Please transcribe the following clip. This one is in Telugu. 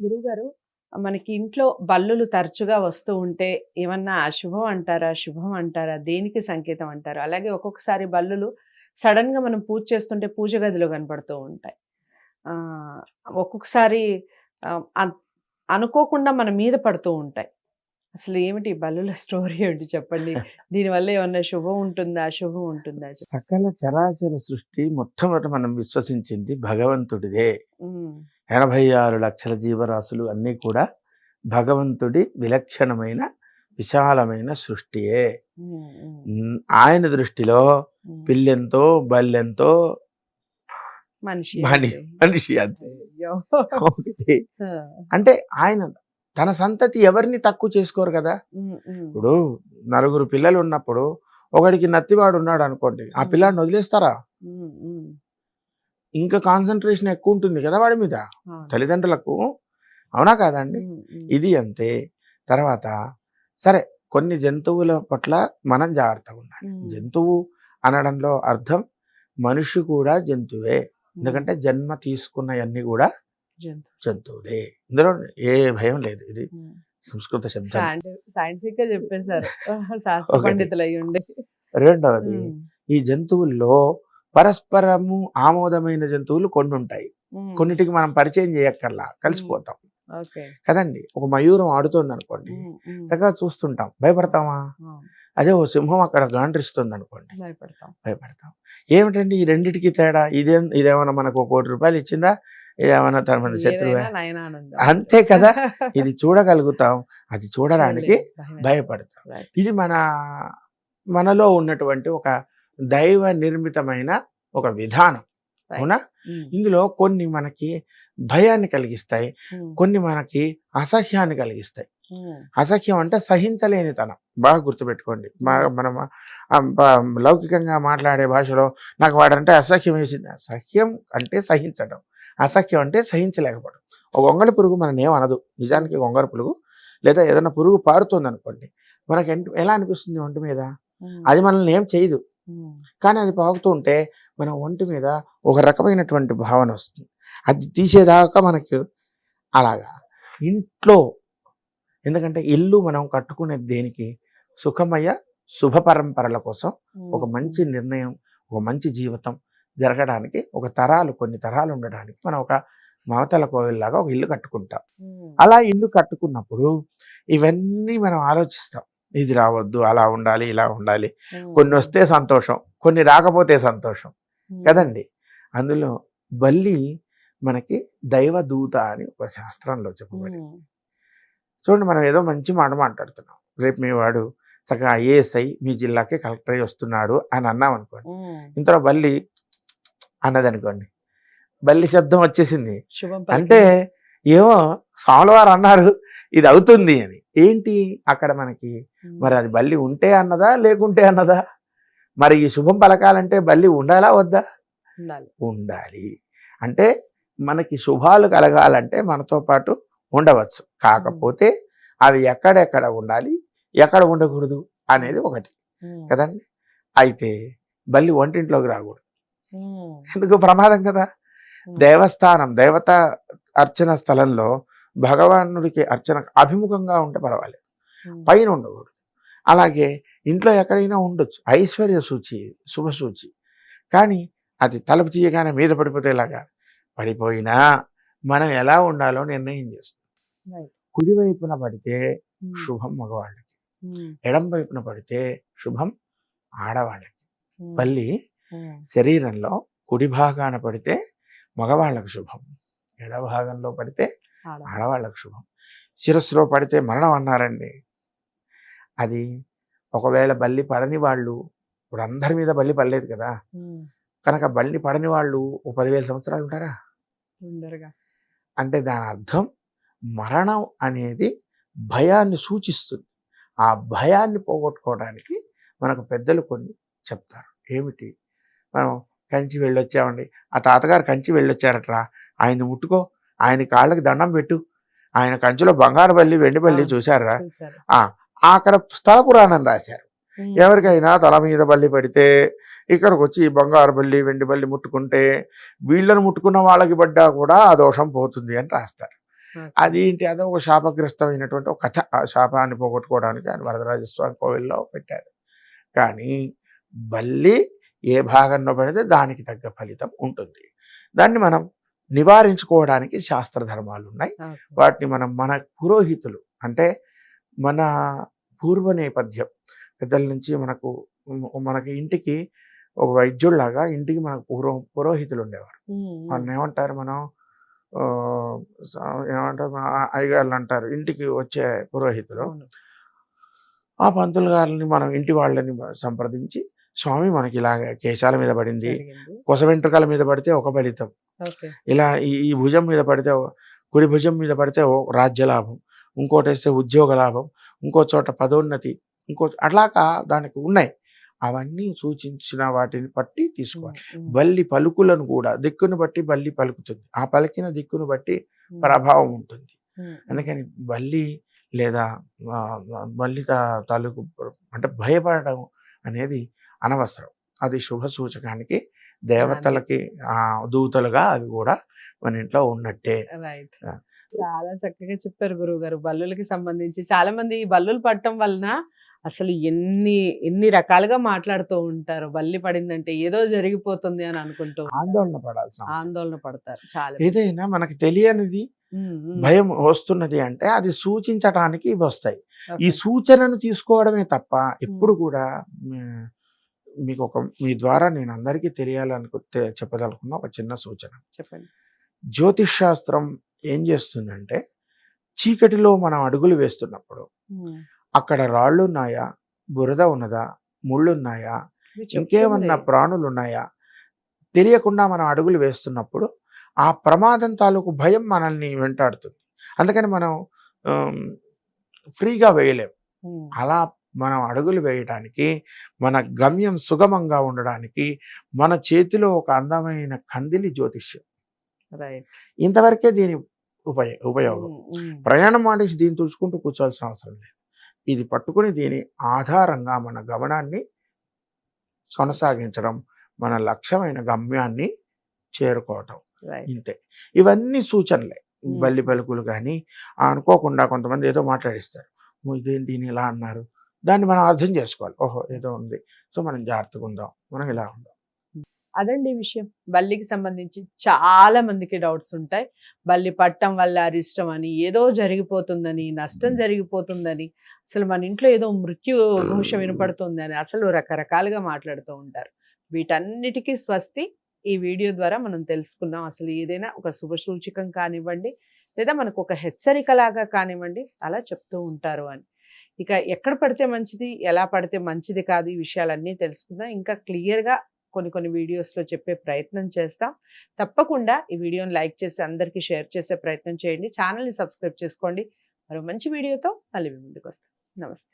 గురువుగారు మనకి ఇంట్లో బల్లులు తరచుగా వస్తూ ఉంటే ఏమన్నా అశుభం అంటారా శుభం అంటారా దేనికి సంకేతం అంటారు? అలాగే ఒక్కొక్కసారి బల్లులు సడన్గా మనం పూజ చేస్తుంటే పూజ గదిలో కనపడుతూ ఉంటాయి. ఆ ఒక్కొక్కసారి అనుకోకుండా మన మీద పడుతూ ఉంటాయి. అసలు ఏమిటి బల్లుల స్టోరీ ఏంటి చెప్పండి? దీనివల్ల ఏమన్నా శుభం ఉంటుందా అశుభం ఉంటుందా? సకల చరాచర సృష్టి మొట్టమొదట మనం విశ్వసించింది భగవంతుడిదే. ఎనభై ఆరు లక్షల జీవరాశులు అన్నీ కూడా భగవంతుడి విలక్షణమైన విశాలమైన సృష్టియే ఆయన దృష్టిలో. పిల్లెంతో బల్లెంతో మనిషి. మనిషి అంతే. ఒకటి అంటే ఆయన తన సంతతి ఎవరిని తక్కువ చేసుకోరు కదా. ఇప్పుడు నలుగురు పిల్లలు ఉన్నప్పుడు ఒకడికి నత్తివాడు ఉన్నాడు అనుకోండి ఆ పిల్లాడిని వదిలేస్తారా. ఇంకా కాన్సన్ట్రేషన్ ఎక్కువ ఉంటుంది కదా వాడి మీద. తల్లిదండ్రులకు? అవునా కాదండి. ఇది అంతే. తర్వాత సరే కొన్ని జంతువుల పట్ల మనం జాగ్రత్తగా ఉండాలి. జంతువు అనడంలో అర్థం మనిషి కూడా జంతువే. ఎందుకంటే జన్మ తీసుకున్నవన్నీ కూడా జంతు. జంతువులే. ఇందులో ఏ భయం లేదు. ఇది. సంస్కృత శబ్దం. సైంటిఫిక్గా చెప్పేశారు. శాస్త్ర ఒకటి. పండితులు అయ్యి ఉండి రెండవది ఈ జంతువుల్లో పరస్పరము ఆమోదమైన జంతువులు కొన్ని ఉంటాయి. కొన్నిటికి మనం పరిచయం చేయక్కర్లా కలిసిపోతాం. కదండి? ఒక మయూరం ఆడుతోంది అనుకోండి. చక్కగా చూస్తుంటాం. భయపడతామా? అదే ఓ సింహం అక్కడ గాండ్రిస్తుంది అనుకోండి భయపడతాం. భయపడతాం. ఏమిటండి ఈ రెండిటికి తేడా? ఇదే ఇదేమన్నా మనకు కోటి రూపాయలు ఇచ్చిందా? ఇదేమన్నా తన శత్రువే. అంతే కదా? ఇది చూడగలుగుతాం అది చూడడానికి. భయపడతాం. ఇది మన మనలో ఉన్నటువంటి ఒక దైవ నిర్మితమైన ఒక విధానం. అవునా? ఇందులో కొన్ని మనకి భయాన్ని కలిగిస్తాయి కొన్ని మనకి అసహ్యాన్ని కలిగిస్తాయి. అసహ్యం అంటే సహించలేనితనం. బాగా గుర్తుపెట్టుకోండి. మనం లౌకికంగా మాట్లాడే భాషలో నాకు వాడంటే అసహ్యం వేసింది. అసహ్యం అంటే సహించడం. అసహ్యం అంటే సహించలేకపోవడం. ఒక గొంగళి పురుగు మనం ఏమనదు నిజానికి గొంగళి పురుగు లేదా ఏదైనా పురుగు పారుతుంది అనుకోండి మనకి ఎలా అనిపిస్తుంది ఒంటి మీద? అది మనల్ని ఏం చేయదు. కానీ అది పాకుతూ ఉంటే మన ఒంటి మీద ఒక రకమైనటువంటి భావన వస్తుంది. అది తీసేదాకా మనకు అలాగా. ఇంట్లో ఎందుకంటే ఇల్లు మనం కట్టుకునేది దేనికి? సుఖమయ శుభ పరంపరల కోసం ఒక మంచి నిర్ణయం ఒక మంచి జీవితం జరగడానికి ఒక తరాలు కొన్ని తరాలు ఉండడానికి మనం ఒక మమతల కోవిల్లాగా ఒక ఇల్లు కట్టుకుంటాం. అలా ఇల్లు కట్టుకున్నప్పుడు ఇవన్నీ మనం ఆలోచిస్తాం. ఇది రావద్దు అలా ఉండాలి ఇలా ఉండాలి. కొన్ని వస్తే సంతోషం కొన్ని రాకపోతే సంతోషం. కదండి? అందులో బల్లి మనకి దైవదూత అని ఒక శాస్త్రంలో చెప్పబడి చూడండి మనం ఏదో మంచి మాట మాట్లాడుతున్నాం. రేపు మీ వాడు చక్కగా ఐఏఎస్ అయి మీ జిల్లాకి కలెక్టర్ అయి వస్తున్నాడు అని అన్నాం అనుకోండి ఇంతలో బల్లి అన్నది అనుకోండి బల్లి శబ్దం వచ్చేసింది. అంటే ఏమో స్వామివారు అన్నారు ఇది అవుతుంది అని. ఏంటి అక్కడ మనకి. మరి అది బల్లి ఉంటే అన్నదా లేకుంటే అన్నదా? మరి ఈ శుభం పలకాలంటే బల్లి ఉండాలా వద్దా? ఉండాలి. అంటే మనకి శుభాలు కలగాలంటే మనతో పాటు ఉండవచ్చు. కాకపోతే అవి ఎక్కడెక్కడ ఉండాలి ఎక్కడ ఉండకూడదు అనేది ఒకటి. కదండి? అయితే బల్లి వంటింట్లోకి రాకూడదు. ఎందుకు? ప్రమాదం కదా. దేవస్థానం దేవత అర్చన స్థలంలో భగవానుడికి అర్చన అభిముఖంగా ఉంటే పర్వాలేదు. పైన ఉండకూడదు. అలాగే ఇంట్లో ఎక్కడైనా ఉండొచ్చు. ఐశ్వర్య సూచి శుభ సూచి. కానీ అది తలుపు తీయగానే మీద పడిపోతే ఇలాగా పడిపోయినా మనం ఎలా ఉండాలో నిర్ణయం చేస్తాం. కుడివైపున పడితే శుభం మగవాళ్ళకి. ఎడం వైపున పడితే శుభం ఆడవాళ్ళకి. ఉమ్, శరీరంలో కుడి భాగాన పడితే మగవాళ్ళకు శుభం. ఎడ భాగంలో పడితే. ఆడవాళ్ళకు శుభం. శిరస్సులో పడితే మరణం అన్నారండి. అది ఒకవేళ బల్లి పడని వాళ్ళు ఇప్పుడు అందరి మీద బల్లి పడలేదు కదా. కనుక బల్లి పడని వాళ్ళు ఓ పదివేల సంవత్సరాలు ఉంటారా? అంటే దాని అర్థం మరణం అనేది భయాన్ని సూచిస్తుంది. ఆ భయాన్ని పోగొట్టుకోవడానికి మనకు పెద్దలు కొన్ని చెప్తారు. ఏమిటి? మనం కంచి వెళ్ళొచ్చామండి. ఆ తాతగారు కంచి వెళ్ళొచ్చారట్రా. ఆయన్ని ముట్టుకో. ఆయన కాళ్ళకి దండం పెట్టు. ఆయన కంచిలో బంగారు బల్లి వెండి బల్లి. చూశారా. అక్కడ స్థల పురాణం రాశారు. ఎవరికైనా తల మీద బల్లి పడితే ఇక్కడికి వచ్చి బంగారు బల్లి వెండి బల్లి ముట్టుకుంటే వీళ్ళని ముట్టుకున్న వాళ్ళకి పడ్డా కూడా ఆ దోషం పోతుంది అని రాస్తారు. అది ఏంటి? అదో ఒక శాపగ్రస్తమైనటువంటి ఒక కథ. ఆ శాపాన్ని పోగొట్టుకోవడానికి ఆయన వరదరాజస్వామి కోవిల్లో పెట్టారు. కానీ బల్లి ఏ భాగంలో పడితే దానికి తగ్గ ఫలితం ఉంటుంది. దాన్ని మనం నివారించుకోవడానికి శాస్త్ర ధర్మాలు ఉన్నాయి. వాటిని మనం మన పురోహితులు అంటే మన పూర్వ నేపథ్యం పెద్దల నుంచి మనకు మనకి ఇంటికి ఒక వైద్యుల్లాగా ఇంటికి మనకు పూర్వం పురోహితులు ఉండేవారు. వాళ్ళని ఏమంటారు మనం ఏమంటారు మన అయ్యగారులు అంటారు ఇంటికి వచ్చే పురోహితులు. ఆ పంతులు గారిని మనం ఇంటి వాళ్ళని సంప్రదించి స్వామి మనకి ఇలాగ కేశాల మీద పడింది. కొస వెంట్రుకల మీద పడితే ఒక ఫలితం. ఇలా ఈ భుజం మీద పడితే కుడి భుజం మీద పడితే ఓ రాజ్య లాభం ఇంకోటి వేస్తే ఉద్యోగ లాభం ఇంకో చోట పదోన్నతి ఇంకో అట్లాగా దానికి ఉన్నాయి. అవన్నీ సూచించిన వాటిని బట్టి తీసుకోవాలి. బల్లి పలుకులను కూడా దిక్కును బట్టి బల్లి పలుకుతుంది. ఆ పలికిన దిక్కును బట్టి ప్రభావం ఉంటుంది. అందుకని బల్లి లేదా బల్లి తాలూకు అంటే భయపడడం అనేది అనవసరం. అది శుభ సూచకానికి దేవతలకి ఆ దూతలుగా అవి కూడా మన ఇంట్లో ఉన్నట్టే. చాలా చక్కగా చెప్పారు గురువు గారు బల్లులకి సంబంధించి చాలా మంది ఈ బల్లులు పట్టడం వలన అసలు ఎన్ని ఎన్ని రకాలుగా మాట్లాడుతూ ఉంటారు. బల్లి పడిందంటే ఏదో జరిగిపోతుంది అని అనుకుంటూ ఆందోళన అవసరం. ఆందోళన పడతారు. చాలా ఏదైనా మనకి తెలియనిది. భయం వస్తున్నది అంటే అది సూచించటానికి ఇవి వస్తాయి. ఈ. సూచనను తీసుకోవడమే తప్ప ఎప్పుడు కూడా మీకు ఒక మీ ద్వారా నేను అందరికీ తెలియాలనుకు చెప్పదలుకున్న ఒక చిన్న సూచన. చెప్పండి. జ్యోతిష్ శాస్త్రం ఏం చేస్తుందంటే చీకటిలో మనం అడుగులు వేస్తున్నప్పుడు. అక్కడ రాళ్ళు ఉన్నాయా బురద ఉన్నదా? ముళ్ళు ఉన్నాయా ఇవి ఇంకేమన్నా. ప్రాణులు ఉన్నాయా తెలియకుండా మనం అడుగులు వేస్తున్నప్పుడు ఆ ప్రమాదం తాలూకు భయం మనల్ని వెంటాడుతుంది. అందుకని మనం ఫ్రీగా వేయలేం. అలా మనం అడుగులు వేయడానికి మన గమ్యం సుగమంగా ఉండడానికి మన చేతిలో ఒక అందమైన కందిలి జ్యోతిష్యం. ఇంతవరకే దీని ఉపయ ఉపయోగం. ఉమ్. ప్రయాణం మానేసి దీన్ని తుడుచుకుంటూ కూర్చోవాల్సిన అవసరం లేదు. ఇది పట్టుకుని దీని ఆధారంగా మన గమనాన్ని కొనసాగించడం మన లక్ష్యమైన గమ్యాన్ని చేరుకోవటం. ఇంతే. ఇవన్నీ సూచనలే. బల్లి పలుకులు కానీ అనుకోకుండా కొంతమంది ఏదో మాట్లాడిస్తారు. "ఓ, ఇదేంటి ఇలా అన్నారు? దాన్ని మనం అర్థం చేసుకోవాలి. ఓహో ఏదో ఉంది. సో మనం జాగ్రత్తగా ఉందాం. మనం ఇలా ఉందాం. అదండి విషయం. బల్లికి సంబంధించి చాలా మందికి డౌట్స్ ఉంటాయి. బల్లి పట్టం వల్ల అరిష్టం అని ఏదో జరిగిపోతుందని నష్టం జరిగిపోతుందని అసలు మన ఇంట్లో ఏదో మృత్యు ఘోష వినపడుతుందని అసలు రకరకాలుగా మాట్లాడుతూ ఉంటారు. వీటన్నిటికీ స్వస్తి ఈ వీడియో ద్వారా మనం తెలుసుకున్నాం అసలు ఏదైనా ఒక శుభ సూచకం కానివ్వండి లేదా మనకు ఒక హెచ్చరికలాగా కానివ్వండి అలా చెప్తూ ఉంటారు అని. ఇక ఎక్కడ పడితే మంచిది ఎలా పడితే మంచిది కాదు ఈ విషయాలన్నీ తెలుసుకుందాం. ఇంకా క్లియర్గా కొన్ని కొన్ని వీడియోస్లో చెప్పే ప్రయత్నం చేస్తాం. తప్పకుండా ఈ వీడియోని లైక్ చేసి అందరికీ షేర్ చేసే ప్రయత్నం చేయండి. ఛానల్ని సబ్స్క్రైబ్ చేసుకోండి. మరో మంచి వీడియోతో మళ్ళీ ముందుకు వస్తాం. నమస్తే.